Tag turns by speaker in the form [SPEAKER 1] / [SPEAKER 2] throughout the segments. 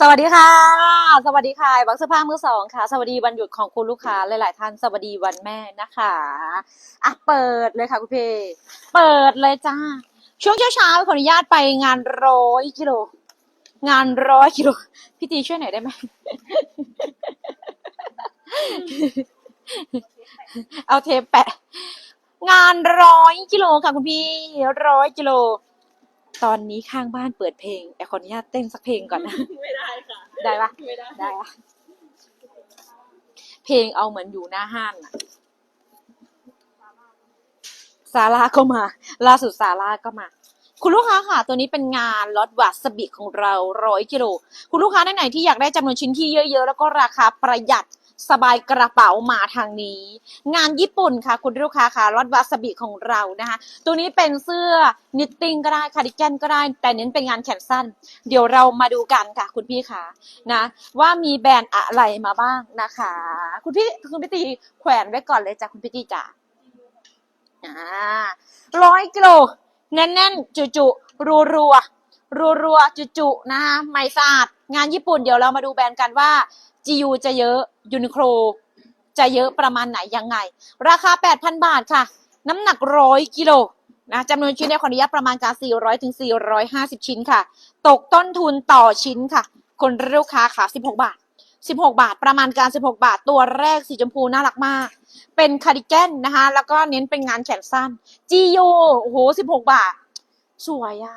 [SPEAKER 1] สวัสดีค่ะ สวัสดีค่ะบักเสื้อผ้ามือสองค่ะ สวัสดีวันหยุดของคุณลูกค้าหลาย ๆ ท่านสวัสดีวันแม่นะคะอะเปิดเลยค่ะคุณเพเปิดเลยจ้า ช่วงเช้าๆขออนุญาตไปงานร้อยกิโลงานร้อยกิโลพี่ตีช่วยหน่อยได้ไหมเอาเทปแปะ งานร้อยกิโลค่ะคุณพี่ร้อยกิโล ตอนนี้ข้างบ้านเปิดเพลงแอขออนุญาตเต้นสักเพลงก่อนนะ
[SPEAKER 2] ไม่ได้ค่ะ
[SPEAKER 1] ได้ปะ
[SPEAKER 2] ไม่ได้
[SPEAKER 1] ได้ปะเพลงเอาเหมือนอยู่หน้าห้างอะซาร่าก็มา ล่าสุดซาร่าก็มา คุณลูกค้าค่ะ ตัวนี้เป็นงานลอตวาสบิของเราร้อยกิโล คุณลูกค้าท่านไหนที่อยากได้จำนวนชิ้นที่เยอะๆ แล้วก็ราคาประหยัด สบายกระเป๋ามาทางนี้ งานญี่ปุ่นค่ะ คุณลูกค้าค่ะลอตวาสบิของเรานะคะ ตัวนี้เป็นเสื้อนิตติ้งก็ได้คาร์ดิแกนก็ได้ แต่เน้นเป็นงานแขนสั้น เดี๋ยวเรามาดูกันค่ะ คุณพี่ค่ะนะ ว่ามีแบรนด์อะไรมาบ้างนะคะ คุณพี่คุณพี่ตีแขวนไว้ก่อนเลยจ้ะคุณพี่ตีจ๋าอ่าร้อยกิโลแน่นๆ จุๆรัวรัวรัวรัวๆจุๆนะคะไม่สะอาดงานญี่ปุ่นเดี๋ยวเรามาดูแบรนด์กันว่า GU จะเยอะยูนิโคลจะเยอะประมาณไหนยังไง ราคา 8,000 บาทค่ะ น้ำหนักร้อยกิโลนะจำนวนชิ้นในยขออนุญาตประมาณการ 400ถึง450 ชิ้นค่ะ ตกต้นทุนต่อชิ้นค่ะ คนลูกค้าค่ะ 16 บาท 16 บาท ประมาณการ 16 บาท ตัวแรกสีชมพูน่ารักมาก เป็นคาร์ดิแกนนะคะ แล้วก็เน้นเป็นงานแขนสั้น GU โอ้โห 16 บาท สวยอะ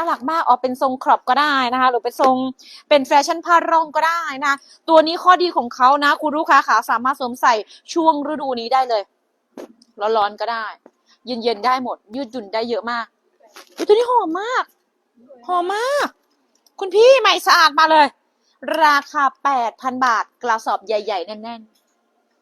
[SPEAKER 1] น่ารักมากออกเป็นทรงครอปก็ได้นะคะ หรือเป็นทรงเป็นแฟชั่นผ้าร่องก็ได้นะตัวนี้ข้อดีของเขานะ คุณลูกค้าขาสามารถสวมใส่ช่วงฤดูนี้ได้เลยร้อนๆก็ได้ เย็นๆได้หมด ยืดหยุ่นได้เยอะมากตัวนี้หอมมากหอมมาก คุณพี่ใหม่สะอาดมาเลย ราคา8,000บาท กระสอบใหญ่ ๆ แน่น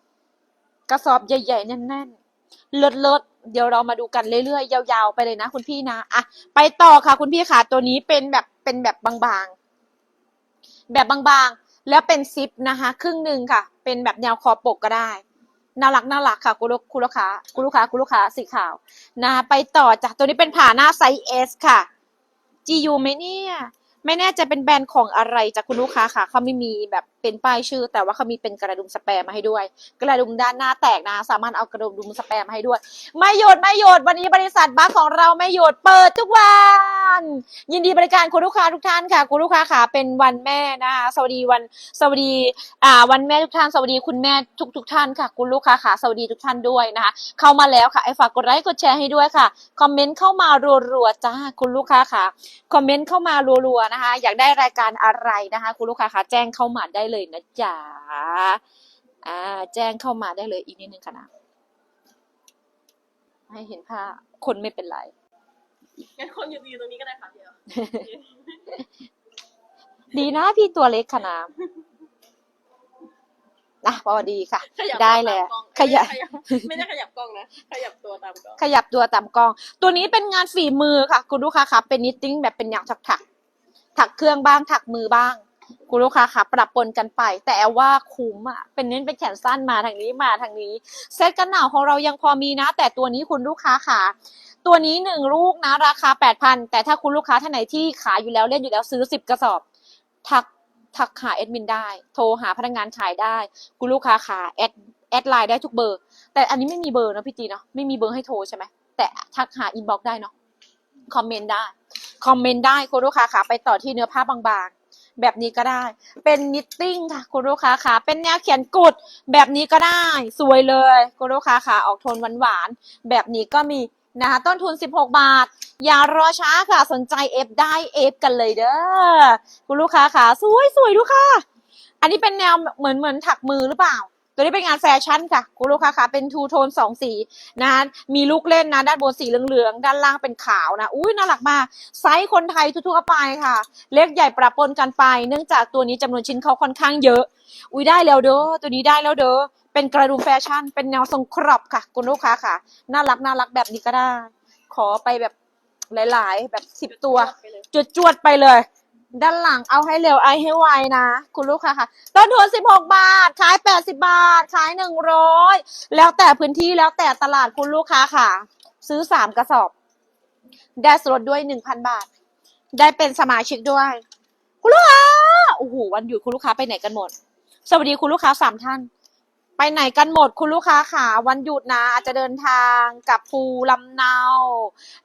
[SPEAKER 1] ๆกระสอบใหญ่ ๆ แน่นๆเลิศ เดี๋ยวเรามาดูกันเรื่อยๆ ยาวๆ ไปเลยนะคุณพี่นะอะไปต่อค่ะคุณพี่ค่ะตัวนี้เป็นแบบเป็นแบบบางๆ แบบบางๆ แล้วเป็นซิปนะคะ ครึ่งหนึ่งค่ะ เป็นแบบแนวคอปกก็ได้น่ารักน่ารักค่ะคุณลูกคุณลูกค้าคุณลูกค้าคุณลูกค้าสีขาวนะไปต่อจากตัวนี้เป็นผ่าหน้าไซส์ S ค่ะ GU ไหมเนี่ย ไม่แน่ใจเป็นแบรนด์ของอะไรจากคุณลูกค้าค่ะ เขาไม่มีแบบเป็นป้ายชื่อ แต่ว่าเขามีเป็นกระดุมสแปรมาให้ด้วย กระดุมด้านหน้าแตกนะ สามารถเอากระดุมสแปรมาให้ด้วย ไม่หยุดไม่หยุดวันนี้บริษัทบัคของเราไม่หยุดเปิดทุกวัน ยินดีบริการคุณลูกค้าทุกท่านค่ะ คุณลูกค้าค่ะเป็นวันแม่นะคะสวัสดีวันสวัสดีอ่าวันแม่ทุกท่านสวัสดีคุณแม่ทุกทุกท่านค่ะ คุณลูกค้าค่ะสวัสดีทุกท่านด้วยนะคะเข้ามาแล้วค่ะไอ้ฝากกดไลค์กดแชร์ให้ด้วยค่ะคอมเมนต์เข้ามารัวๆจ้าคุณลูกค้าค่ะคอมเมนต์เข้ามารัวๆนะคะอยากได้รายการอะไรนะคะ คุณลูกค้าคะแจ้งเข้ามาได้เลยนะจ๊ะอ่าแจ้งเข้ามาได้เลยอีกนิดนึงค่ะนะให้เห็นภาพคนไม่เป็นไร
[SPEAKER 2] งั้นคนยืนอยู่ตรงนี้ก็ได้ค่ะเดียว
[SPEAKER 1] ดีนะพี่ตัวเล็กค่ะน้ำนะพอดีค่ะ
[SPEAKER 2] ขยับ
[SPEAKER 1] ได้แล้ว
[SPEAKER 2] ตามกล้อง
[SPEAKER 1] ขยับ
[SPEAKER 2] ไม่ได้ขยับกล้องนะขยับตัวตามกล้อง
[SPEAKER 1] ขยับตัวตามกล้อง ตัวนี้เป็นงานฝีมือค่ะ คุณลูกค้าค่ะเป็นนิตติ้งแบบเป็นแนวถักถักๆ ถักเครื่องบ้างถักมือบ้างคุณลูกค้าค่ะปรับปนกันไป แต่แอลว่าคุ้มอะเป็นเน้นเป็นแขนสั้นมาทางนี้มาทางนี้ เซตกันหนาวของเรายังพอมีนะ แต่ตัวนี้คุณลูกค้าค่ะ ตัวนี้หนึ่งลูกนะ ราคาแปดพันแต่ถ้าคุณลูกค้าท่านไหนที่ขายอยู่แล้วเล่นอยู่แล้วซื้อสิบกระสอบ ทักทักหาแอดมินได้ โทรหาพนักงานขายได้ คุณลูกค้าขาแอดแอดไลน์ได้ทุกเบอร์ แต่อันนี้ไม่มีเบอร์นะพี่จีเนาะไม่มีเบอร์ให้โทรใช่ไหมแต่ทักหาอินบ็อกได้เนาะคอมเมนต์ได้ คอมเมนต์ได้คุณลูกค้าขาไปต่อที่เนื้อผ้าบางๆ แบบนี้ก็ได้ เป็นนิตติ้งค่ะคุณลูกค้าขาเป็นแนวเขียนกุดแบบนี้ก็ได้ สวยเลยคุณลูกค้าขาออกโทนหวานๆแบบนี้ก็มีนะคะต้นทุน 16 บาท อย่ารอช้าค่ะ สนใจเอฟได้เอฟกันเลยเด้อคุณลูกค้าขาสวยสวยดูค่ะ อันนี้เป็นแนวเหมือนเหมือนถักมือหรือเปล่า ตัวนี้เป็นงานแฟชั่นค่ะ คุณลูกค้าค่ะเป็นทูโทนสองสีนะมีลูกเล่นนะ ด้านบนสีเหลืองๆ ด้านล่างเป็นขาวนะ อุ้ยน่ารักมาก ไซส์คนไทยทั่วๆไปค่ะ เล็กใหญ่ปรับปนกันไป เนื่องจากตัวนี้จำนวนชิ้นเขาค่อนข้างเยอะ อุ้ยได้แล้วเด้อ ตัวนี้ได้แล้วเด้อ เป็นกระดุมแฟชั่น เป็นแนวทรงครอปค่ะ คุณลูกค้าค่ะ น่ารักน่ารักแบบนี้ก็ได้ ขอไปแบบหลาย ๆ แบบสิบตัวจุดจวดๆไปเลย ด้านหลังเอาให้เร็วไอให้ไวนะ คุณลูกค้าค่ะต้นทุน16 บาท ขาย 80 บาท ขาย 100 แล้วแต่พื้นที่แล้วแต่ตลาดคุณลูกค้าค่ะ ซื้อ 3 กระสอบ ได้ส่วนลดด้วย 1,000 บาท ได้เป็นสมาชิกด้วย คุณลูกค้าโอ้โหวันหยุดคุณลูกค้าไปไหนกันหมด สวัสดีคุณลูกค้าสามท่าน ไปไหนกันหมดคุณลูกค้าค่ะวันหยุดนะ อาจจะเดินทางกลับภูลำเนา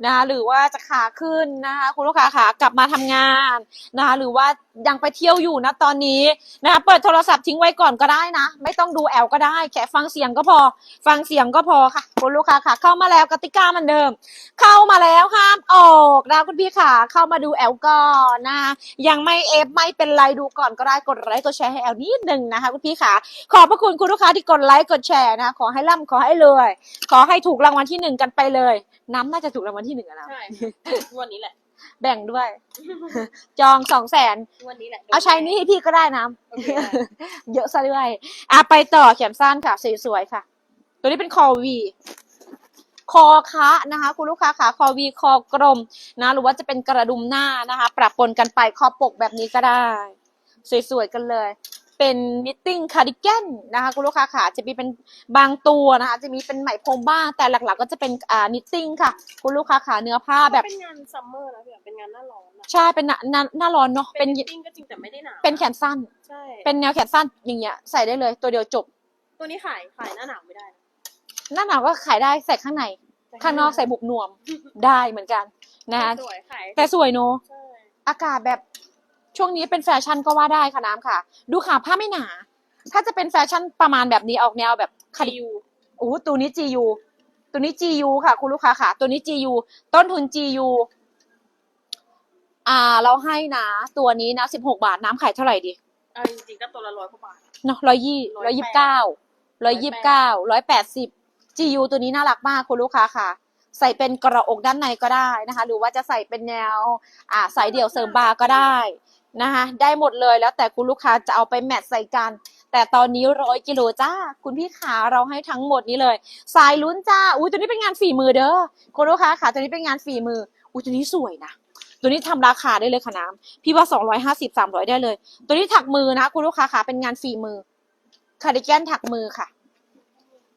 [SPEAKER 1] นะคะหรือว่าจะขาขึ้นนะคะคุณลูกค้าค่ะกลับมาทำงานนะคะหรือว่ายังไปเที่ยวอยู่นะตอนนี้นะคะเปิดโทรศัพท์ทิ้งไว้ก่อนก็ได้นะ ไม่ต้องดูแอลก็ได้ แค่ฟังเสียงก็พอ ฟังเสียงก็พอค่ะคุณลูกค้าค่ะ เข้ามาแล้วกติกามือนเดิม เข้ามาแล้วห้ามออกนะคุณพี่ค่ะ เข้ามาดูแอลก่อนนะคะยังไม่เอฟไม่เป็นไรดูก่อนก็ได้กดไลค์กดแชร์ให้แอลนิดหนึ่งนะคะคุณพี่ค่ะ ขอบพระคุณคุณลูกค้าที่กดไลค์กดแชร์นะขอให้ร่ำขอให้รวยขอให้ถูกรางวัลที่หนึ่งกันไปเลย น้ำน่าจะถูกรางวัลที่หนึ่งอะนะ
[SPEAKER 2] ใช่วันนี้แหละ
[SPEAKER 1] แบ่งด้วย จองสองแสน
[SPEAKER 2] วันนี้แหละ
[SPEAKER 1] เอาใช้หนี่ให้พี่ก็ได้นะ
[SPEAKER 2] โอเคได้
[SPEAKER 1] เยอะซะด้วยอะไปต่อแขนสั้นค่ะสวยๆค่ะ ตัวนี้เป็นคอวี คอคะนะคะ คุณลูกค้าขาคอวีคอกลมนะ หรือว่าจะเป็นกระดุมหน้านะคะ ปรับปนกันไปคอปกแบบนี้ก็ได้ สวยๆกันเลย เป็นนิตติ้งคาร์ดิแกนนะคะคุณลูกค้าขาจะมีเป็นบางตัวนะคะจะมีเป็นไหมพรมบ้างแต่หลักๆ ก็จะเป็นอ่านิตติ้งค่ะ คุณลูกค้าขาเนื้อผ้าแบบ
[SPEAKER 2] เป็นงานซัมเมอร์นะพี่เป็นงานหน้าร้อนอะ
[SPEAKER 1] ใช่เป็นหน้าหน้าหน้าร้อนเนาะ
[SPEAKER 2] เป็
[SPEAKER 1] เป็นน
[SPEAKER 2] ติ้งก็จริงแต่ไม่ได้หนาว
[SPEAKER 1] เป็นแขนสั้น
[SPEAKER 2] ใช่
[SPEAKER 1] เป็นแนวแขนสั้นอย่างเงี้ยใส่ได้เลยตัวเดียวจบ
[SPEAKER 2] ตัวนี้ขายขายหน้าหนาวไม่ได้นะ
[SPEAKER 1] หน้าหนาวก็ขายได้ใส่ข้างในข้างนอกใส่บุกนวมได้เหมือนกันนะ
[SPEAKER 2] สวยขาย
[SPEAKER 1] แต่สวยเนอะ
[SPEAKER 2] ใช่
[SPEAKER 1] อากาศแบบ ช่วงนี้เป็นแฟชั่นก็ว่าได้ค่ะน้ำค่ะ ดูขาผ้าไม่หนา ถ้าจะเป็นแฟชั่นประมาณแบบนี้ออกแนวแบบคา
[SPEAKER 2] คิ
[SPEAKER 1] ดิ
[SPEAKER 2] ว
[SPEAKER 1] โอ้โหตัวนี้ GU ตัวนี้ GU ค่ะ คุณลูกค้าค่ะ ตัวนี้ GU ต้นทุน GU อ่า เราให้นะ ตัวนี้นะสิบหกบาทน้ำขายเท่าไหร่ดี
[SPEAKER 2] เอาจริงๆก็ตัวละร้อยกว่าบาท
[SPEAKER 1] เนาะร้อยยี่ร้อยยี่สิบเก้าร้อยยี่สิบเก้าร้อยแปดสิบ GU ตัวนี้น่ารักมากคุณลูกค้าค่ะ ใส่เป็นกระอกด้านในก็ได้นะคะ หรือว่าจะใส่เป็นแนว อ่าสายเดี่ยวเสริมบาร์ก็ได้ นะคะได้หมดเลยแล้วแต่คุณลูกค้าจะเอาไปแมทใส่กัน แต่ตอนนี้ร้อยกิโลจ้า คุณพี่ขาเราให้ทั้งหมดนี้เลย สายลุ้นจ้าอุ้ยตัวนี้เป็นงานฝีมือเด้อคุณลูกค้าขาตัวนี้เป็นงานฝีมืออุ้ยตัวนี้สวยนะตัวนี้ทำราคาได้เลยค่ะน้ำพี่ว่าสองร้อยห้าสิบสามร้อยได้เลย ตัวนี้ถักมือนะคุณลูกค้าขาเป็นงานฝีมือคาร์ดิแกนถักมือค่ะ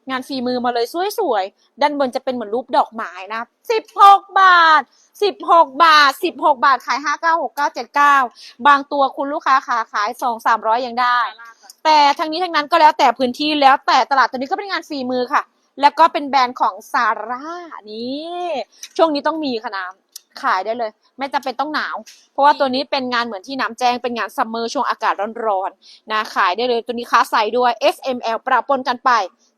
[SPEAKER 1] งานฝีมือมาเลยสวยๆ ด้านบนจะเป็นเหมือนรูปดอกไม้นะสิบหกบาทสิบหกบาทสิบหกบาทขายห้าเก้าหกเก้าเจ็ดเก้าบางตัวคุณลูกค้าขาขายสองสามร้อยยังได้
[SPEAKER 2] ซาร่าค่ะ
[SPEAKER 1] แต่ทั้งนี้ทั้งนั้นก็แล้วแต่พื้นที่แล้วแต่ตลาดตัวนี้ก็เป็นงานฝีมือค่ะ แล้วก็เป็นแบรนด์ของซาร่านี่ช่วงนี้ต้องมีค่ะน้ำขายได้เลย ไม่จำเป็นต้องหนาว เพราะว่าตัวนี้เป็นงานเหมือนที่น้ำแจ้งเป็นงานซัมเมอร์ช่วงอากาศร้อนๆนะขายได้เลยตัวนี้ค้าใส่ด้วย S M L ปรับปนกันไป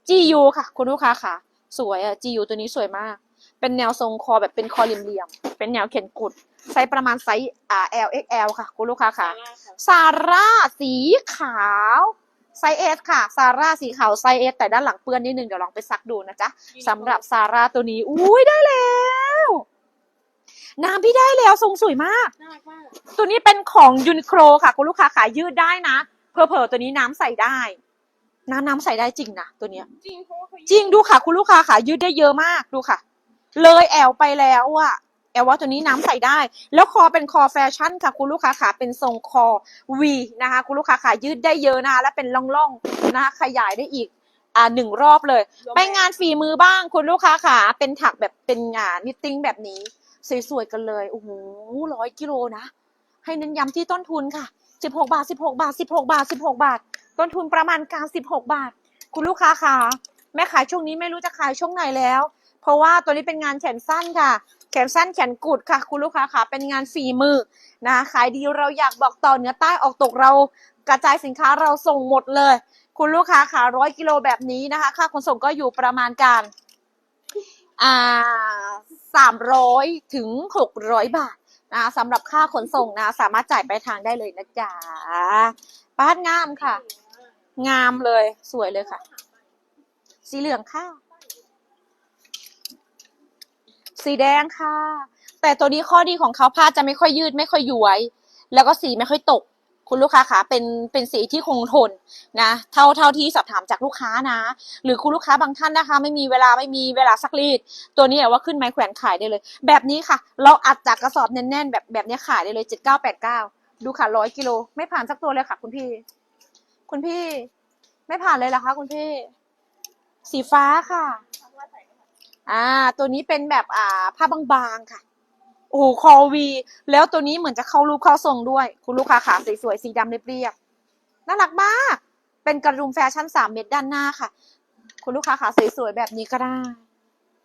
[SPEAKER 1] G U ค่ะ คุณลูกค้าค่ะ สวยอะ G U ตัวนี้สวยมาก เป็นแนวทรงคอแบบเป็นคอเหลี่ยมๆเป็นแนวเข็นกุดไซส์ประมาณไซส์อ่า L X L ค่ะ คุณลูกค้า
[SPEAKER 2] ซา
[SPEAKER 1] ค่ะ
[SPEAKER 2] ร่าค่ะ
[SPEAKER 1] ซาร่าสีขาวไซส์เอสค่ะ ซาร่าสีขาวไซส์เอสแต่ด้านหลังเปื้อนนิดนึงเดี๋ยวลองไปซักดูนะจ๊ะสำหรับซาร่าตัวนี้อุ้ยได้แล้วน้ำพี่ได้แล้วทรงสวยมาก
[SPEAKER 2] น่ารักมาก
[SPEAKER 1] ตัวนี้เป็นของยูนิโคลค่ะ คุณลูกค้าขายยืดได้นะเพอเพอๆตัวนี้น้ำใส่ได้ น้ำน้ำใส่ได้จริงนะตัวเนี้ย
[SPEAKER 2] จริงเพราะว่าเขา
[SPEAKER 1] จริงดูค่ะ คุณลูกค้าค่ะยืดได้เยอะมากดูค่ะ เลยแอลไปแล้วอะแอลว่าตัวนี้น้ำใส่ได้ แล้วคอเป็นคอแฟชั่นค่ะ คุณลูกค้าขาเป็นทรงคอวีนะคะ คุณลูกค้าขายืดได้เยอะนะคะและเป็นล่องๆนะคะขยายได้อีกอ่าหนึ่งรอบเลย ไปงานฝีมือบ้างคุณลูกค้าขาเป็นถักแบบเป็นงานนิตติ้งแบบนี้ สวยๆกันเลยโอ้โหร้อยกิโลนะ ให้เน้นย้ำที่ต้นทุนค่ะสิบหกบาทสิบหกบาทสิบหกบาทสิบหกบาท ต้นทุนประมาณการสิบหกบาท คุณลูกค้าขาแม่ขายช่วงนี้ไม่รู้จะขายช่วงไหนแล้ว เพราะว่าตัวนี้เป็นงานแขนสั้นค่ะ แขนสั้นแขนกุดค่ะ คุณลูกค้าขาเป็นงานฝีมือนะขายดีเราอยากบอกต่อเหนือใต้ออกตกเรากระจายสินค้าเราส่งหมดเลย คุณลูกค้าขาร้อยกิโลแบบนี้นะคะ ค่าขนส่งก็อยู่ประมาณการอ่าสามร้อยถึงหกร้อยบาทนะสำหรับค่าขนส่งนะ สามารถจ่ายไปลายทางได้เลยนะจ๊ะป้านงามค่ะ งามเลยสวยเลยค่ะ สีเหลืองค่ะ สีแดงค่ะ แต่ตัวนี้ข้อดีของเขาผ้าจะไม่ค่อยยืดไม่ค่อยย้วย แล้วก็สีไม่ค่อยตก คุณลูกค้าคะเป็นเป็นสีที่คงทนนะเท่าเท่าที่สอบถามจากลูกค้านะ หรือคุณลูกค้าบางท่านนะคะ ไม่มีเวลาไม่มีเวลาซักรีด ตัวนี้เอาว่าขึ้นไม้แขวนขายได้เลย แบบนี้ค่ะ เราอัดจากกระสอบแน่นๆแบบแบบนี้ขายได้เลยเจ็ดเก้าแปดเก้าดูค่ะร้อยกิโลไม่ผ่านสักตัวเลยค่ะ คุณพี่ คุณพี่ ไม่ผ่านเลยเหรอคะ คุณพี่ สีฟ้าค่ะ อ่า ตัวนี้เป็นแบบอ่า ผ้าบางๆค่ะ โอ้โหคอวี แล้วตัวนี้เหมือนจะเข้ารูปเข้าทรงด้วย คุณลูกค้าขาสวยๆสีดำเรียบๆน่ารักมาก เป็นกระดุมแฟชั่นสามเม็ดด้านหน้าค่ะ คุณลูกค้าขาสวยๆแบบนี้ก็ได้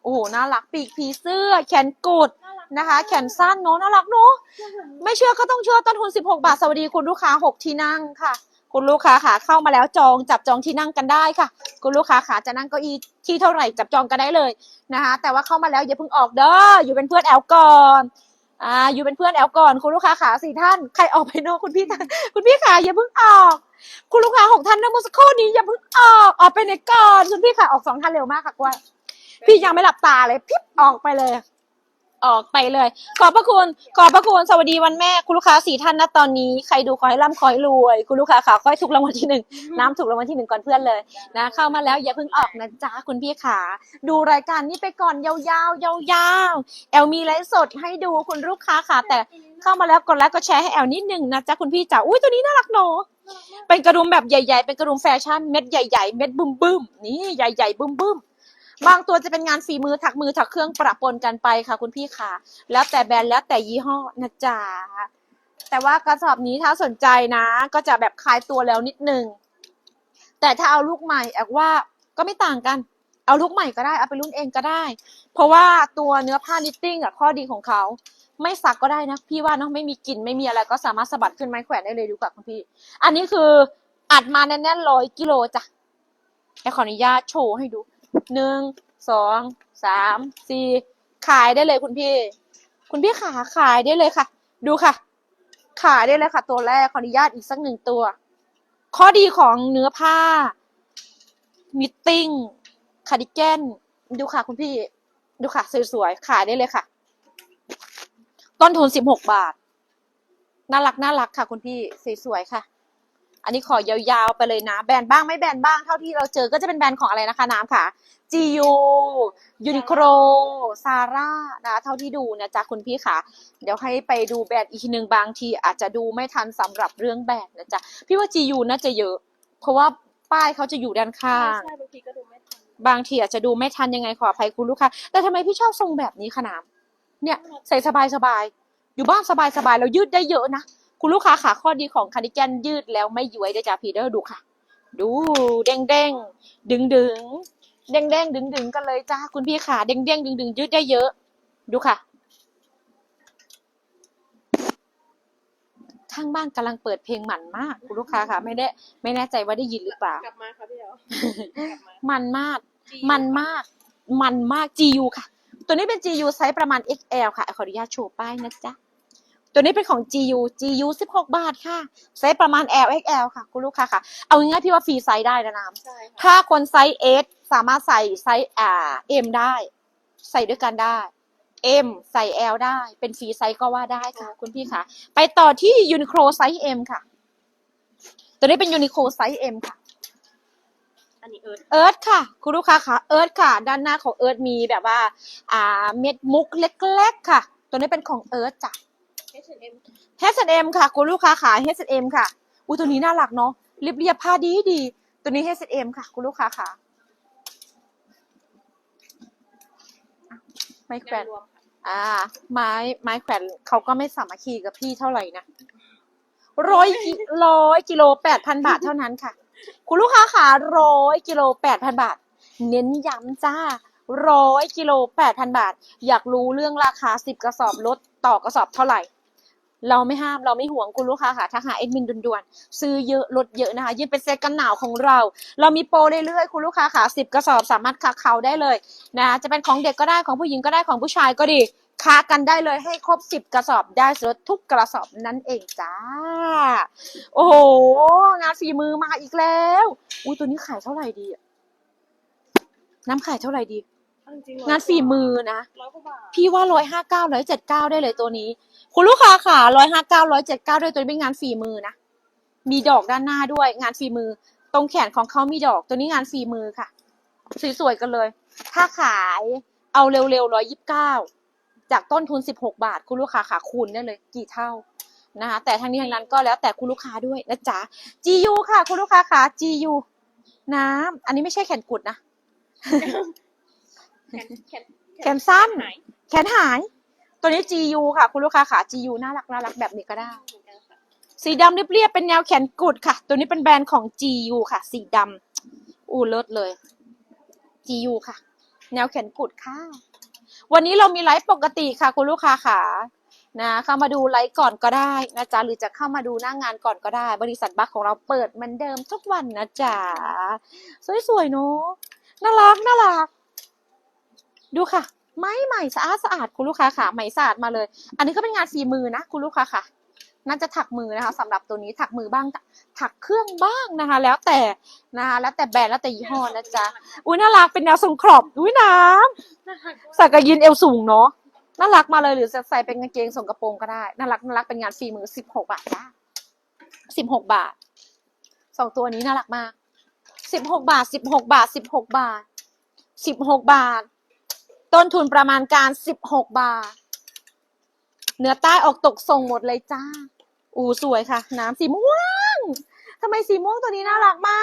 [SPEAKER 1] โอ้โหน่ารักปีกผีเสื้อ แขนกุด
[SPEAKER 2] น่ารัก
[SPEAKER 1] นะคะ แขนสั้นเนอะน่ารักเนอะไม่เชื่อก็ต้องเชื่อต้นทุน 16 บาท สวัสดีคุณลูกค้า 6 ที่นั่งค่ะ คุณลูกค้าขาเข้ามาแล้วจองจับจองที่นั่งกันได้ค่ะ คุณลูกค้าขาจะนั่งเก้าอี้ที่เท่าไหร่จับจองกันได้เลยนะคะ แต่ว่าเข้ามาแล้วอย่าเพิ่งออกเด้ออยู่เป็นเพื่อนแอลก่อนอ่าอยู่เป็นเพื่อนแอลก่อนคุณลูกค้าขาสี่ท่านใครออกไปนอะคุณพี่ท่านคุณพี่ขาอย่าเพิ่งออก คุณลูกค้าหกท่านนะเมื่อสักครู่นี้อย่าเพิ่งออกออกไปไหนก่อนคุณพี่ขาออกสองท่านเร็วมากค่ะกล้วยพี่ยังไม่หลับตาเลยพิบออกไปเลย ออกไปเลย ขอบพระคุณ ขอบพระคุณ สวัสดีวันแม่ คุณลูกค้าสี่ท่านนะตอนนี้ ใครดูขอให้ร่ำขอให้รวย คุณลูกค้าขาขอให้ถูกรางวัลที่หนึ่ง น้ำถูกรางวัลที่หนึ่งก่อนเพื่อนเลยนะ เข้ามาแล้วอย่าเพิ่งออกนะจ๊ะคุณพี่ขา ดูรายการนี้ไปก่อนยาวๆยาวๆแอลมีไลฟ์สดให้ดูคุณลูกค้าขาแต่เข้ามาแล้วกดไลค์กดแชร์ให้แอลนิดหนึ่งนะจ๊ะคุณพี่จ๋า อุ้ยตัวนี้น่ารักเนอะเป็นกระดุมแบบใหญ่ ๆ เป็นกระดุมแฟชั่น เม็ดใหญ่ ๆ เม็ดบึ้มๆ นี่ใหญ่ ๆ บึ้มๆ บางตัวจะเป็นงานฝีมือถักมือถักเครื่องประปนกันไปค่ะ คุณพี่ขาแล้วแต่แบรนด์แล้วแต่ยี่ห้อนะจ๊ะแต่ว่ากระสอบนี้ถ้าสนใจนะ ก็จะแบบคลายตัวแล้วนิดนึงแต่ถ้าเอาลูกใหม่แอกว่าก็ไม่ต่างกัน เอาลูกใหม่ก็ได้เอาไปรุ่นเองก็ได้ เพราะว่าตัวเนื้อผ้านิตติ้งอะข้อดีของเขาไม่ซักก็ได้นะพี่ว่าเนาะไม่มีกลิ่นไม่มีอะไรก็สามารถสะบัดขึ้นไม้แขวนได้เลยดูกับคุณพี่ อันนี้คืออัดมาแน่นๆร้อยกิโลจ้ะแอขออนุญาตโชว์ให้ดู หนึ่งสองสามสี่ขายได้เลยคุณพี่ คุณพี่ขาขายได้เลยค่ะ ดูค่ะ ขายได้เลยค่ะ ตัวแรกขออนุญาตอีกสักหนึ่งตัว ข้อดีของเนื้อผ้ามิตติ้งคาร์ดิแกนดูค่ะ คุณพี่ ดูค่ะ สวยๆขายได้เลยค่ะ ต้นทุนสิบหกบาท น่ารักน่ารักค่ะ คุณพี่สวยๆค่ะ อันนี้ขอยาวๆไปเลยนะ แบรนด์บ้างไม่แบรนด์บ้างเท่าที่เราเจอก็จะเป็นแบรนด์ของอะไรนะคะน้ำค่ะ GU Uniqlo Zara นะเท่าที่ดูนะจ๊ะคุณพี่ค่ะ เดี๋ยวให้ไปดูแบรนด์อีกทีหนึ่งบางทีอาจจะดูไม่ทันสำหรับเรื่องแบรนด์นะจ๊ะพี่ว่า GU น่าจะเยอะ เพราะว่าป้ายเขาจะอยู่ด้านข้าง
[SPEAKER 2] ใช่บางทีก็ดูไม่ทัน
[SPEAKER 1] บางทีอาจจะดูไม่ทันยังไงขออภัยคุณลูกค้าแต่ทำไมพี่ชอบทรงแบบนี้ขนามเนี่ยใส่สบายสบายๆอยู่บ้านสบายสบายๆเรายืดได้เยอะนะ คุณลูกค้าขาข้อดีของคาร์ดิแกนยืดแล้วไม่ย้วยเด้อจ้าพีเดอร์ดูค่ะ ดูเด้งเด้งดึงดึงเด้งเด้งดึงดึงๆกันเลยจ้าคุณพี่ขาเด้งเด้งดึงดึงๆยืดได้เยอะ ดูค่ะ ข้างบ้านกำลังเปิดเพลงหมันมาก คุณลูกค้าค่ะ ไม่ได้ไม่แน่ใจว่าได้ยินหรือเปล่า
[SPEAKER 2] กลับมาค่ะพี่เอ๋กลับมา
[SPEAKER 1] มันมาก มันมาก มันมาก GU ค่ะ ตัวนี้เป็น GU ไซส์ประมาณ XL ค่ะขออนุญาตโชว์ป้ายนะจ๊ะ ตัวนี้เป็นของ GU GU 16 บาทค่ะไซส์ประมาณ L XL ค่ะ คุณลูกค้าค่ะ เอาง่ายๆพี่ว่าฟรีไซส์ได้นะน้ำ
[SPEAKER 2] ใช่ค่ะ
[SPEAKER 1] ถ้าคนไซส์ S สามารถใส่ไซส์อ่า M ได้ ใส่ด้วยกันได้ M ใส่ L ได้ เป็นฟรีไซส์ก็ว่าได้ค่ะ คุณพี่ค่ะ ไปต่อที่ Uniqlo ไซส์ M ค่ะ ตัวนี้เป็น Uniqlo ไซส์ M ค่ะ
[SPEAKER 2] อันนี้เอิร์ธ
[SPEAKER 1] เอิร์ธค่ะ คุณลูกค้าค่ะเอิร์ธค่ะ ด้านหน้าของเอิร์ธมีแบบว่า อ่า เม็ดมุกเล็ก ๆ ค่ะ ตัวนี้เป็นของเอิร์ธจ้ะ
[SPEAKER 2] H&M
[SPEAKER 1] H&M ค่ะ คุณลูกค้าค่ะ H&M ค่ะอุ้ยตัวนี้น่ารักเนาะเรียบเรียบๆผ้าดีดีๆตัวนี้ H&M ค่ะ คุณลูกค้าค่ะไม่แขว
[SPEAKER 2] งาน
[SPEAKER 1] น
[SPEAKER 2] รวมค่ะ
[SPEAKER 1] อ่า ไม้ไม้แขวนเขาก็ไม่สามัคคีกับพี่เท่าไหร่นะร้อยกิร้อยกิโลแปดพันบาทเท่านั้นค่ะ คุณลูกค้าค่ะร้อยกิโลแปดพันบาท เน้นย้ำจ้าร้อยกิโลแปดพันบาท อยากรู้เรื่องราคาสิบกระสอบลดต่อกระสอบเท่าไหร่ เราไม่ห้ามเราไม่ห่วงคุณลูกค้าค่ะถ้าหาเอ็ดมินด่วนๆซื้อเยอะลดเยอะนะคะยิ่งเป็นเซ็ตกันหนาวของเรา เรามีโปรเรื่อยๆคุณลูกค้าค่ะสิบกระสอบสามารถค้าเขาได้เลยนะจะเป็นของเด็กก็ได้ของผู้หญิงก็ได้ของผู้ชายก็ดีค้ากันได้เลยให้ครบสิบกระสอบได้ลดทุกกระสอบนั่นเองจ้า โอ้โห งานฝีมือมาอีกแล้วอุ้ยตัวนี้ขายเท่าไหร่ดีอะน้ำขายเท่าไหร่ดี
[SPEAKER 2] เอาจริงๆ
[SPEAKER 1] งานฝีมือนะ
[SPEAKER 2] ร้อยกว่าบาท
[SPEAKER 1] พี่ว่าร้อยห้าเก้าร้อยเจ็ดเก้าได้เลยตัวนี้ คุณลูกค้าค่ะร้อยห้าเก้าร้อยเจ็ดเก้าด้วยตัวนี้เป็นงานฝีมือนะ มีดอกด้านหน้าด้วย งานฝีมือ ตรงแขนของเขามีดอก ตัวนี้งานฝีมือค่ะ สวยๆกันเลย ถ้าขายเอาเร็วๆร้อยยิบเก้าจากต้นทุนสิบหกบาท คุณลูกค้าขาคูณได้เลย กี่เท่านะคะแต่ทั้งนี้ทั้งนั้นก็แล้วแต่คุณลูกค้าด้วยนะจ๊ะ GU ค่ะ คุณลูกค้าค่ะ GU น้ำอันนี้ไม่ใช่แขนกุดนะ
[SPEAKER 2] แขนแขน
[SPEAKER 1] แขนสั้น
[SPEAKER 2] หาย
[SPEAKER 1] แขนหาย ตัวนี้ GU ค่ะ คุณลูกค้าขา GU น่ารักน่ารักแบบนี้ก็ได้ สีดำเรียบๆเป็นแนวแขนกุดค่ะ ตัวนี้เป็นแบรนด์ของ GU ค่ะ สีดำอูเลิศเลย GU ค่ะ แนวแขนกุดค่ะ วันนี้เรามีไลฟ์ปกติค่ะ คุณลูกค้าขานะเข้ามาดูไลฟ์ก่อนก็ได้นะจ๊ะหรือจะเข้ามาดูหน้างานก่อนก็ได้ บริษัทบัคของเราเปิดเหมือนเดิมทุกวันนะจ๊ะสวยๆเนอะน่ารักน่ารัก ดูค่ะ ไม้ใหม่สะอาดสะอาดคุณลูกค้าค่ะไหมสะอาดมาเลย อันนี้ก็เป็นงานฝีมือนะคุณลูกค้าค่ะ น่าจะถักมือนะคะสำหรับตัวนี้ถักมือบ้างถักเครื่องบ้างนะคะ แล้วแต่นะคะแล้วแต่แบรนด์แล้วแต่ยี่ห้อนะจ๊ะอุ้ยน่ารักเป็นแนวทรงครอบอุ้ยน้ำ
[SPEAKER 2] น่ารัก
[SPEAKER 1] กยินเอวสูงเนาะน่ารักมาเลยหรือจะใส่เป็นกางเกงส่งกระโปรงก็ได้น่ารักน่ารักเป็นงานฝีมือสิบหกบาทจ้าสิบหกบาทสองตัวนี้น่ารักมากสิบหกบาทสิบหกบาทสิบหกบาทสิบหกบาท ต้นทุนประมาณการสิบหกบาทเนื้อใต้ออกตกส่งหมดเลยจ้า อูสวยค่ะ น้ำสีม่วงทำไมสีม่วงตัวนี้น่ารักมา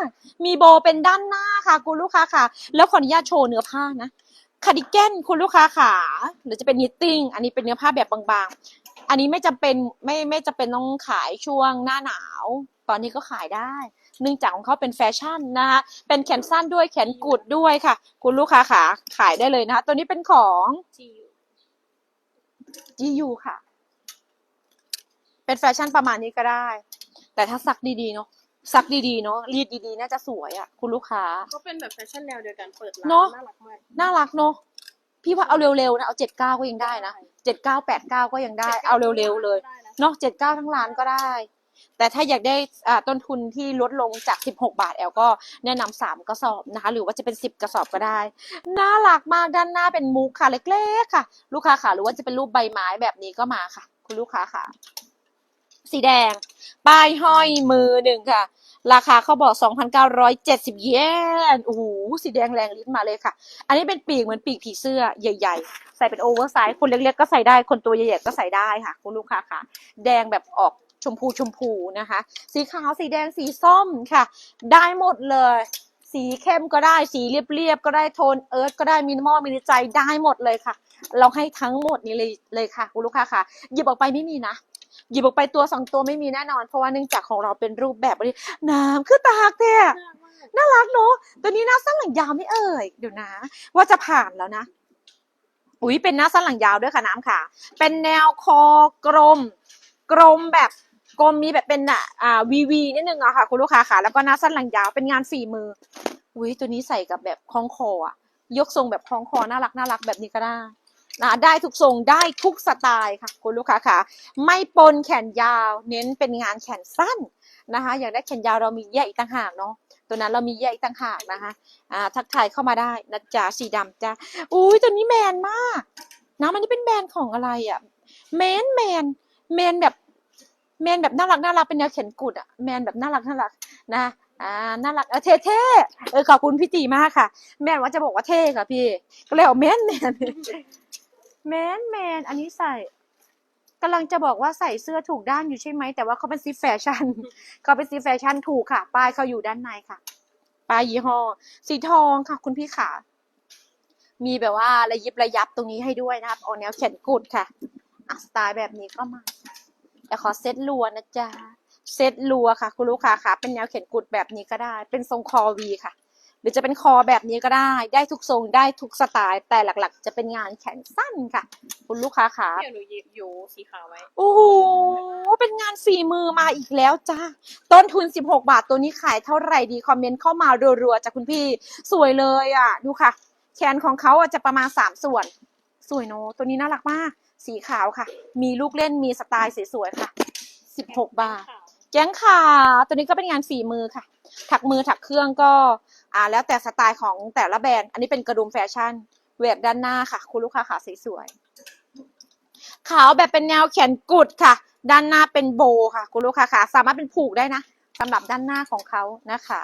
[SPEAKER 1] ก มีโบเป็นด้านหน้าค่ะ คุณลูกค้าค่ะ แล้วขออนุญาตโชว์เนื้อผ้านะคาร์ดิแกนคุณลูกค้าค่ะหรือจะเป็นนิตติ้ง อันนี้เป็นเนื้อผ้าแบบบางๆ อันนี้ไม่จำเป็นไม่ไม่จำเป็นต้องขายช่วงหน้าหนาว ตอนนี้ก็ขายได้ เนื่องจากของเขาเป็นแฟชั่นนะคะเป็นแขนสั้นด้วยแขนกุดด้วยค่ะ คุณลูกค้าค่ะขายได้เลยนะคะตัวนี้เป็นของ
[SPEAKER 2] จีอยู่
[SPEAKER 1] GU ค่ะ เป็นแฟชั่นประมาณนี้ก็ได้ แต่ถ้าซักดีๆเนาะซักดีๆเนาะรีดดีๆ น่าจะสวยอะ่ะ คุณลูกค้า
[SPEAKER 2] ก็เป็นแบบแฟชั่นแนวเดียวกันเปิดร้าน
[SPEAKER 1] เนอะ
[SPEAKER 2] น่ารักมาก
[SPEAKER 1] น่ารักเนาะพี่ว่าเอาเร็วๆนะเอาเจ็ดเก้าก็ยังได้นะเจ็ดเก้าแปดเก้าก็ยังได้ เอาเร็วๆเลย
[SPEAKER 2] ได้นะ
[SPEAKER 1] เนาะเจ็ดเก้าทั้งร้านก็ได้ แต่ถ้าอยากได้ต้นทุนที่ลดลงจาก 16 บาทแอลก็แนะนำสามกระสอบนะคะ หรือว่าจะเป็น 10 กระสอบก็ได้น่ารักมากด้านหน้าเป็นมุกค่ะเล็กๆค่ะ ลูกค้าค่ะหรือว่าจะเป็นรูปใบไม้แบบนี้ก็มาค่ะ คุณลูกค้าค่ะ สีแดง ป้ายห้อยมือหนึ่งค่ะ ราคาเขาบอก 2,970 เยนโอ้โหสีแดงแรงลิ้นมาเลยค่ะ อันนี้เป็นปีกเหมือนปีกผีเสื้อใหญ่ ๆ ใส่เป็นโอเวอร์ไซส์คนเล็กๆก็ใส่ได้คนตัวใหญ่ๆก็ใส่ได้ค่ะ คุณลูกค้าค่ะ แดงแบบออก ชมพูชมพูนะคะ สีขาวสีแดงสีส้มค่ะ ได้หมดเลย สีเข้มก็ได้สีเรียบๆก็ได้โทนเอิร์ธก็ได้มินิมอลมินิใจได้หมดเลยค่ะ เราให้ทั้งหมดนี้เลยเลยค่ะคุณลูกค้าค่ะหยิบออกไปไม่มีนะหยิบออกไปตัวสองตัวไม่มีแน่นอน เพราะว่าเนื่องจากของเราเป็นรูปแบบนี้น้ำคือตาหักเนี่ย
[SPEAKER 2] น่ารักมาก
[SPEAKER 1] น่ารักเนอะตัวนี้หน้าสั้นหลังยาวไม่เอ่ยเดี๋ยวนะ ว่าจะผ่านแล้วนะ อุ้ยเป็นหน้าสั้นหลังยาวด้วยค่ะน้ำค่ะ เป็นแนวคอกลมกลมแบบ กลมมีแบบเป็นอะอ่าวีวีนิดนึงอะค่ะ คุณลูกค้าค่ะ แล้วก็หน้าสั้นหลังยาวเป็นงานฝีมืออุ้ยตัวนี้ใส่กับแบบคล้องคออะยกทรงแบบคล้องคอน่ารักน่ารักแบบนี้ก็ได้นะได้ทุกทรงได้ทุกสไตล์ค่ะ คุณลูกค้าค่ะ ไม่ปนแขนยาว เน้นเป็นงานแขนสั้นนะคะ อยากได้แขนยาวเรามีแยกอีกต่างหากเนาะตัวนั้นเรามีแยกอีกต่างหากนะคะอ่าทักทายเข้ามาได้นะจ๊ะสีดำจ้ะอุ้ยตัวนี้แมนมากนะมันนี่เป็นแบรนด์ของอะไรอะแมนแมนแมนแบบ แมนแบบน่ารักน่ารักเป็นแนวเขียนกุดอะแมนแบบน่ารักน่ารักนะอ่าน่ารักเออเท่เท่เออขอบคุณพี่ตีมากค่ะ แมนว่าจะบอกว่าเท่ค่ะพี่ ก็เลยเอาแมนแมนแมนแมนอันนี้ใส่กำลังจะบอกว่าใส่เสื้อถูกด้านอยู่ใช่ไหมแต่ว่าเขาเป็นซีแฟชั่นเขาเป็นซีแฟชั่นถูกค่ะ ป้ายเขาอยู่ด้านในค่ะ ป้ายยี่ห้อสีทองค่ะ คุณพี่ขามีแบบว่าระยิบระยับตรงนี้ให้ด้วยนะครับเอาแนวเขียนกุดค่ะอะสไตล์แบบนี้ก็มา แต่ขอเซตลัวนะจ๊ะ เซตลัวค่ะ คุณลูกค้าค่ะ เป็นแนวเขียนกุดแบบนี้ก็ได้ เป็นทรงคอวีค่ะ หรือจะเป็นคอแบบนี้ก็ได้ ได้ทุกทรง ได้ทุกสไตล์ แต่หลักๆ จะเป็นงานแขนสั้นค่ะ คุณลูกค้าค่ะ
[SPEAKER 2] เดี๋ยวหนูหยิบอยู่สีขาวไว้
[SPEAKER 1] โอ้โห เป็นงานฝีมือมาอีกแล้วจ้า ต้นทุน 16 บาทตัวนี้ขายเท่าไหร่ดี คอมเมนต์เข้ามารัวๆจากคุณพี่ สวยเลยอะ ดูค่ะ แขนของเขาอะจะประมาณ 3 ส่วน สวยเนอะตัวนี้น่ารักมาก สีขาวค่ะ มีลูกเล่นมีสไตล์สวยๆค่ะ 16 บาท
[SPEAKER 2] ขาว
[SPEAKER 1] แจ้งค่ะตัวนี้ก็เป็นงานฝีมือค่ะ ถักมือถักเครื่องก็อ่าแล้วแต่สไตล์ของแต่ละแบรนด์ อันนี้เป็นกระดุมแฟชั่นแหวกด้านหน้าค่ะ คุณลูกค้าขาสวยๆขาวแบบเป็นแนวแขนกุดค่ะ ด้านหน้าเป็นโบว์ค่ะ คุณลูกค้าขาสามารถเป็นผูกได้นะสำหรับด้านหน้าของเขานะคะ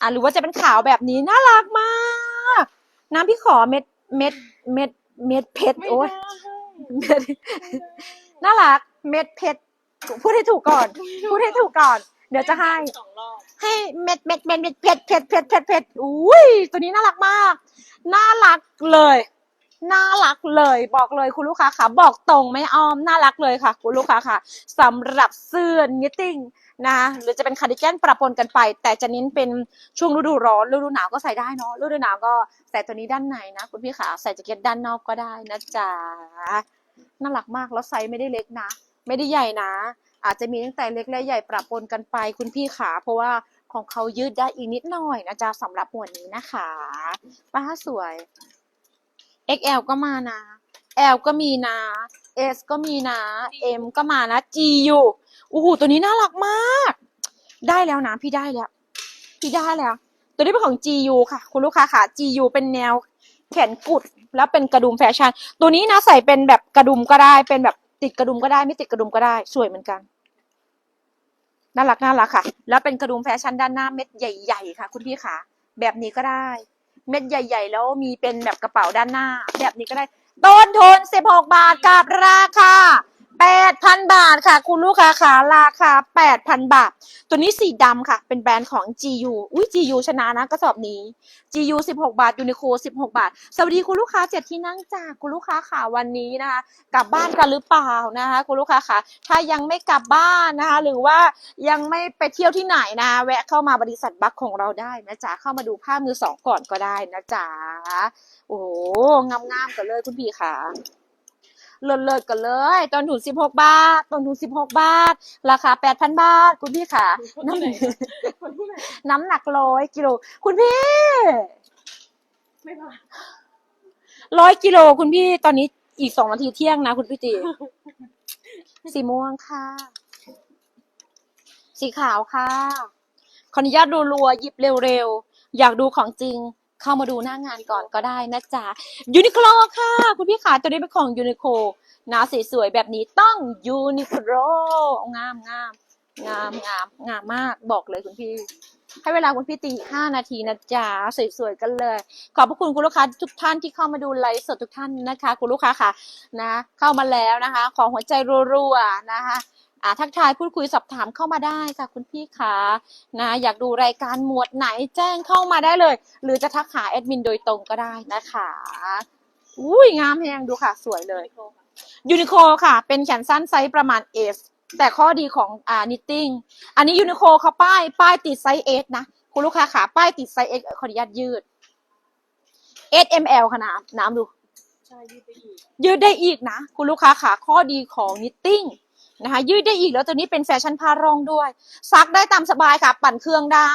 [SPEAKER 1] อ่าหรือว่าจะเป็นขาวแบบนี้น่ารักมาก น้ำพี่ขอเม็ดเม็ดเม็ดเม็ดเพชร
[SPEAKER 2] ไม่
[SPEAKER 1] โอ้ย
[SPEAKER 2] ได้
[SPEAKER 1] เม็ดน่ารัก เม็ดเพชรพูดให้ถูกก่อน พูดให้ถูกก่อน เดี๋ยวจะให้
[SPEAKER 2] สองรอบ
[SPEAKER 1] ให้เม็ดเม็ดเม็ดเม็ดเผ็ดเผ็ดเผ็ดเผ็ดเผ็ดอุ้ยตัวนี้น่ารักมาก น่ารักเลย น่ารักเลยบอกเลยคุณลูกค้าค่ะ บอกตรงไม่อ้อมน่ารักเลยค่ะ คุณลูกค้าค่ะสำหรับเสื้อนิตติ้งนะหรือจะเป็นคาร์ดิแกนประปนกันไป แต่จะเน้นเป็นช่วงฤดูร้อนฤดูหนาวก็ใส่ได้เนาะฤดูหนาวก็ใส่ตัวนี้ด้านในนะ คุณพี่ขาใส่แจ็คเก็ตด้านนอกก็ได้นะจ๊ะน่ารักมากแล้วไซส์ไม่ได้เล็กนะ ไม่ได้ใหญ่นะ อาจจะมีตั้งแต่เล็กและใหญ่ประปนกันไปคุณพี่ขา เพราะว่าของเขายืดได้อีกนิดหน่อยนะจ๊ะสำหรับหมวดนี้นะคะป้าสวย XL ก็มานะ L ก็มีนะ S ก็มีนะ M ก็มานะ GU โอ้โหตัวนี้น่ารักมาก ได้แล้วนะพี่ได้แล้ว พี่ได้แล้ว ตัวนี้เป็นของ GU ค่ะ คุณลูกค้าค่ะ GU เป็นแนวแขนกุดแล้วเป็นกระดุมแฟชั่น ตัวนี้นะใส่เป็นแบบกระดุมก็ได้ เป็นแบบติดกระดุมก็ได้ ไม่ติดกระดุมก็ได้ สวยเหมือนกัน น่ารักน่ารักค่ะ แล้วเป็นกระดุมแฟชั่นด้านหน้าเม็ดใหญ่ ๆ ค่ะ คุณพี่ค่ะ แบบนี้ก็ได้ เม็ดใหญ่ ๆ แล้วมีเป็นแบบกระเป๋าด้านหน้า แบบนี้ก็ได้ ต้นทุน16 บาทกับราคา 8,000บาทค่ะ คุณลูกค้าค่ะราคา8,000บาท ตัวนี้สีดำค่ะ เป็นแบรนด์ของ GU อุ้ย GU ชนะนะกระสอบนี้ GU 16 บาทยูนิโค16 บาท สวัสดีคุณลูกค้าเจ็ดที่นั่งจากคุณลูกค้าค่ะวันนี้นะคะกลับบ้านกันหรือเปล่านะคะ คุณลูกค้าค่ะถ้ายังไม่กลับบ้านนะคะ หรือว่ายังไม่ไปเที่ยวที่ไหนนะแวะเข้ามาบริษัทบัคของเราได้นะจ๊ะเข้ามาดูผ้ามือสองก่อนก็ได้นะจ๊ะโอ้โหงามๆกันเลยคุณพี่ค่ะ เลิศเลิศๆกันเลย ต้นทุน16บาท ต้นทุน16บาท ราคา8,000บาท คุณพี่ค่ะ
[SPEAKER 2] คนที่ไหนคนที่ไหน
[SPEAKER 1] น้ำหนักร้อยกิโล คุณพี่
[SPEAKER 2] ไม่มา
[SPEAKER 1] ร้อยกิโลคุณพี่ตอนนี้อีกสองนาทีเที่ยงนะคุณพี่ตีสีม่วงค่ะ สีขาวค่ะ ขออนุญาตดูรัวๆหยิบเร็วๆ อยากดูของจริง เข้ามาดูหน้างานก่อนก็ได้นะจ๊ะยูนิโคลค่ะ คุณพี่ขาตัวนี้เป็นของยูนิโคนะสีสวยแบบนี้ต้องยูนิโคลงามงามงามงามงามมากบอกเลยคุณพี่ ให้เวลาคุณพี่ตีห้านาทีนะจ๊ะสวยๆกันเลย ขอบพระคุณคุณลูกค้าทุกท่านที่เข้ามาดูไลฟ์สดทุกท่านนะคะ คุณลูกค้าค่ะนะ เข้ามาแล้วนะคะ ขอหัวใจรัวๆนะคะ อ่าทักทายพูดคุยสอบถามเข้ามาได้ค่ะคุณพี่คะนะอยากดูรายการหมวดไหนแจ้งเข้ามาได้เลย หรือจะทักหาแอดมินโดยตรงก็ได้นะคะอุ้ยงามแฮงดูค่ะ สวยเลย
[SPEAKER 2] โทรค่ะ
[SPEAKER 1] ยูนิโคค่ะ เป็นแขนสั้นไซส์ประมาณ S แต่ข้อดีของอ่านิตติ้งอันนี้ยูนิโคเขาป้าย ป้ายติดไซส์ S นะ คุณลูกค้าขาป้ายติดไซส์ S ขออนุญาตยืด S M L ค่ะน้ำน้ำดู
[SPEAKER 2] ใช่ยืดไปอีก
[SPEAKER 1] ยืดได้อีกนะ คุณลูกค้าขาข้อดีของนิตติ้ง นะคะ ยืดได้อีกแล้วตัวนี้เป็นแฟชั่นผ้ารองด้วย ซักได้ตามสบายค่ะ ปั่นเครื่องได้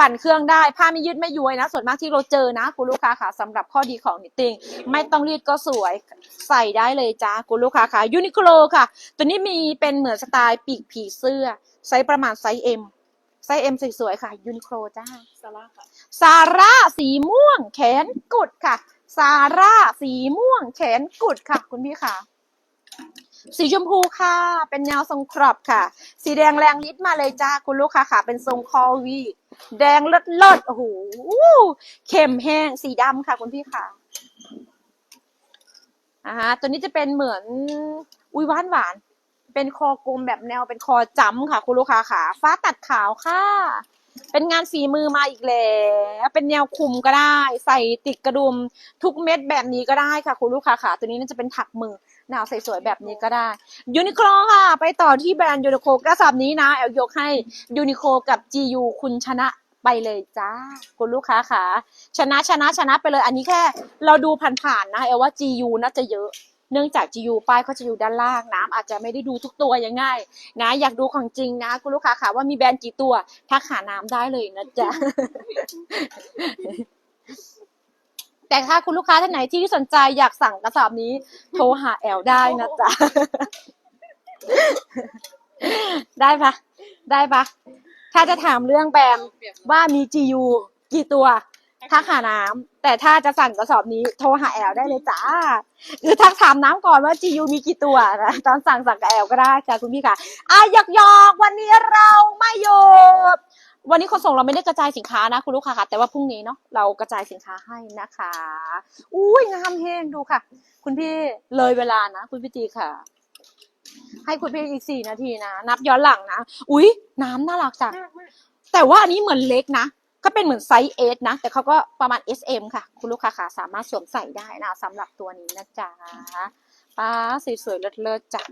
[SPEAKER 1] ปั่นเครื่องได้ ผ้าไม่ยืดไม่ย้วยนะ ส่วนมากที่เราเจอนะคุณลูกค้าค่ะสำหรับข้อดีของนิตติ้งไม่ต้องรีดก็สวยใส่ได้เลยจ้าคุณลูกค้าค่ะยูนิโคลค่ะ ตัวนี้มีเป็นเหมือนสไตล์ปีกผีเสื้อไซส์ประมาณไซส์ M ไซส์ M สวยๆค่ะยูนิโคลจ้า
[SPEAKER 2] ซาร่าค่ะ
[SPEAKER 1] ซาร่าสีม่วง แขนกุดค่ะซาร่าสีม่วง แขนกุดค่ะ คุณพี่ค่ะ สีชมพูค่ะ เป็นแนวทรงครอบค่ะ สีแดงแรงลิตมาเลยจ้าคุณลูกค้าค่ะ เป็นทรงคอวีแดงเลิศเลิศโอ้โหเข้มแห้งสีดำค่ะคุณพี่ค่ะอ่าฮะตัวนี้จะเป็นเหมือนอุ้ยหวานหวาน เป็นคอกลมแบบแนวเป็นคอจ้ำค่ะ คุณลูกค้าค่ะ ฟ้าตัดขาวค่ะ เป็นงานฝีมือมาอีกแล้วเป็นแนวคุมก็ได้ ใส่ติดกระดุมทุกเม็ดแบบนี้ก็ได้ค่ะ คุณลูกค้าค่ะ ตัวนี้น่าจะเป็นถักมือ หนาวสวยๆแบบนี้ก็ได้ยูนิโคลค่ะ ไปต่อที่แบรนด์ยูนิโคลกระสับนี้นะแอลยกให้ยูนิโคลกับ GU คุณชนะไปเลยจ้า คุณลูกค้าค่ะ ชนะชนะชนะไปเลย อันนี้แค่ เราดูผ่านๆนะแอลว่า GU น่าจะเยอะเนื่องจาก GU ป้ายเขาจะอยู่ด้านล่างน้ำอาจจะไม่ได้ดูทุกตัวยังไงนะ อยากดูของจริงนะคุณลูกค้าค่ะว่ามีแบรนด์กี่ตัวทักหาน้ำได้เลยนะจ๊ะ แต่ถ้าคุณลูกค้าท่านไหนที่สนใจอยากสั่งกระสอบนี้ โทรหาแอลได้นะจ๊ะ ได้ปะได้ปะถ้าจะถามเรื่องแบรนด์
[SPEAKER 2] เปรียบ
[SPEAKER 1] ว่ามี GU กี่ตัวทักหาน้ำแต่ถ้าจะสั่งกระสอบนี้โทรหาแอลได้เลยจ้าหรือทักถามน้ำก่อนว่า GU มีกี่ตัวนะตอนสั่งสั่งกับแอลก็ได้จ้าคุณพี่ค่ะอะยอกหยอกๆวันนี้เราไม่หยุด วันนี้คนส่งเราไม่ได้กระจายสินค้านะคุณลูกค้าค่ะ แต่ว่าพรุ่งนี้เนาะเรากระจายสินค้าให้นะคะอุ้ยงามเฮงดูค่ะ คุณพี่เลยเวลานะคุณพี่ตีค่ะ ให้คุณพี่อีกสี่นาทีนะนับย้อนหลังนะอุ้ยน้ำน่ารักจังแต่ว่าอันนี้เหมือนเล็กนะก็เป็นเหมือนไซส์ S นะ แต่เขาก็ประมาณ SM ค่ะ คุณลูกค้าขาสามารถสวมใส่ได้นะสำหรับตัวนี้นะจ๊ะป้าสวยๆเลิศๆจ้ะ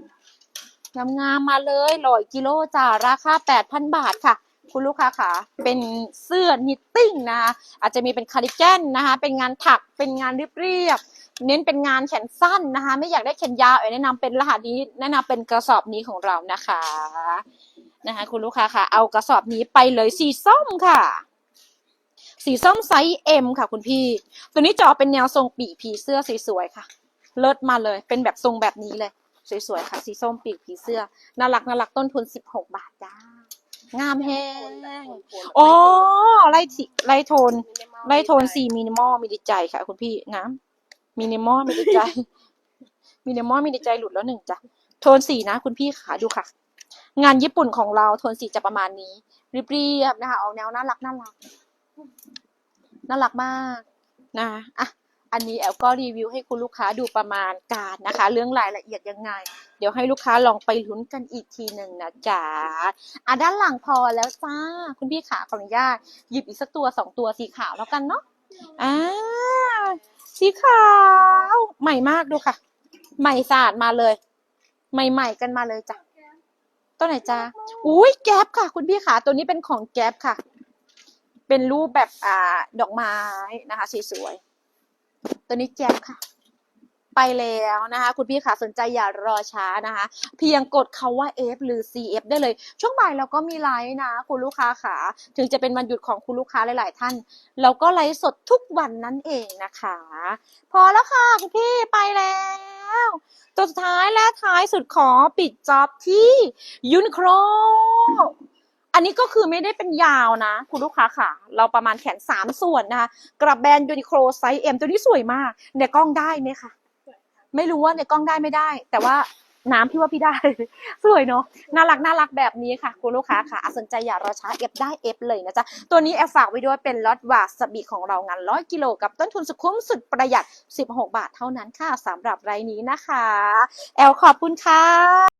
[SPEAKER 1] งามๆมาเลยร้อยกิโลจ้าราคา 8,000 บาทค่ะ คุณลูกค้าขาเป็นเสื้อนิตติ้งนะคะอาจจะมีเป็นคาร์ดิแกนนะคะเป็นงานถักเป็นงานเรียบๆเน้นเป็นงานแขนสั้นนะคะ ไม่อยากได้แขนยาวเอ๋แนะนำเป็นรหัสนี้แนะนำเป็นกระสอบนี้ของเรานะคะนะคะคุณลูกค้าค่ะ เอากระสอบนี้ไปเลยสีส้มค่ะ สีส้มไซส์ M ค่ะคุณพี่ ตัวนี้จะออกเป็นแนวทรงปีกผีเสื้อสวยๆค่ะ เลิศมาเลย เป็นแบบทรงแบบนี้เลย สวยๆค่ะ สีส้มปีกผีเสื้อน่ารักน่ารักต้นทุน 16 บาทจ้า งามแฮงอ๋อไล่สีไล่โทน ไล่โทนสีมินิมอลมีดีใจค่ะ คุณพี่งามมินิมอลมีดีใจมินิมอลมีดีใจหลุดแล้วหนึ่งจ้ะโทนสีนะ คุณพี่ขาดูค่ะ งานญี่ปุ่นของเราโทนสีจะประมาณนี้เรียบๆนะคะเอาแนวน่ารักน่ารักน่ารักมากนะอะ อันนี้แอลก็รีวิวให้คุณลูกค้าดูประมาณการนะคะ เรื่องรายละเอียดยังไง เดี๋ยวให้ลูกค้าลองไปลุ้นกันอีกทีหนึ่งนะจ๊ะอะด้านหลังพอแล้วจ้า คุณพี่ขาขออนุญาตหยิบอีกสักตัวสองตัวสีขาวแล้วกันเนาะอ่าสีขาวใหม่มากดูค่ะ ใหม่สะอาดมาเลย ใหม่ๆกันมาเลยจ้ะตัวไหนจ้าอุ้ยแก๊ปค่ะ คุณพี่ขาตัวนี้เป็นของแก๊ปค่ะ เป็นรูปแบบอ่าดอกไม้นะคะสวยๆ ตัวนี้แจ๊บค่ะ ไปแล้วนะคะ คุณพี่ขาสนใจอย่ารอช้านะคะ เพียงกดคาว่า F หรือ CF ได้เลย ช่วงบ่ายเราก็มีไลฟ์นะ คุณลูกค้าขาถึงจะเป็นวันหยุดของคุณลูกค้าหลาย ๆ ท่าน เราก็ไลฟ์สดทุกวันนั่นเองนะคะ พอแล้วค่ะ คุณพี่ไปแล้วตัวสุดท้ายและท้ายสุดขอปิดจ็อบที่ยูนิโคล อันนี้ก็คือไม่ได้เป็นยาวนะ คุณลูกค้าค่ะ เราประมาณแขนสามส่วนนะคะกระแบรนด์ยูนิโคลไซส์เอ็มตัวนี้สวยมากในกล้องได้ไหมคะไม่รู้ว่าในกล้องได้ไม่ได้ แต่ว่าน้ำพี่ว่าพี่ได้ สวยเนาะน่ารักน่ารักแบบนี้ค่ะคุณลูกค้าค่ะสนใจอย่ารอช้าเอฟได้เอฟเลยนะจ๊ะ ตัวนี้แอลฝากไว้ด้วยเป็นลอตวาสบิของเรางานร้อยกิโลกับต้นทุนสุดคุ้มสุดประหยัด 16 บาทเท่านั้นค่ะสำหรับรายนี้นะคะ แอลขอบคุณค่ะ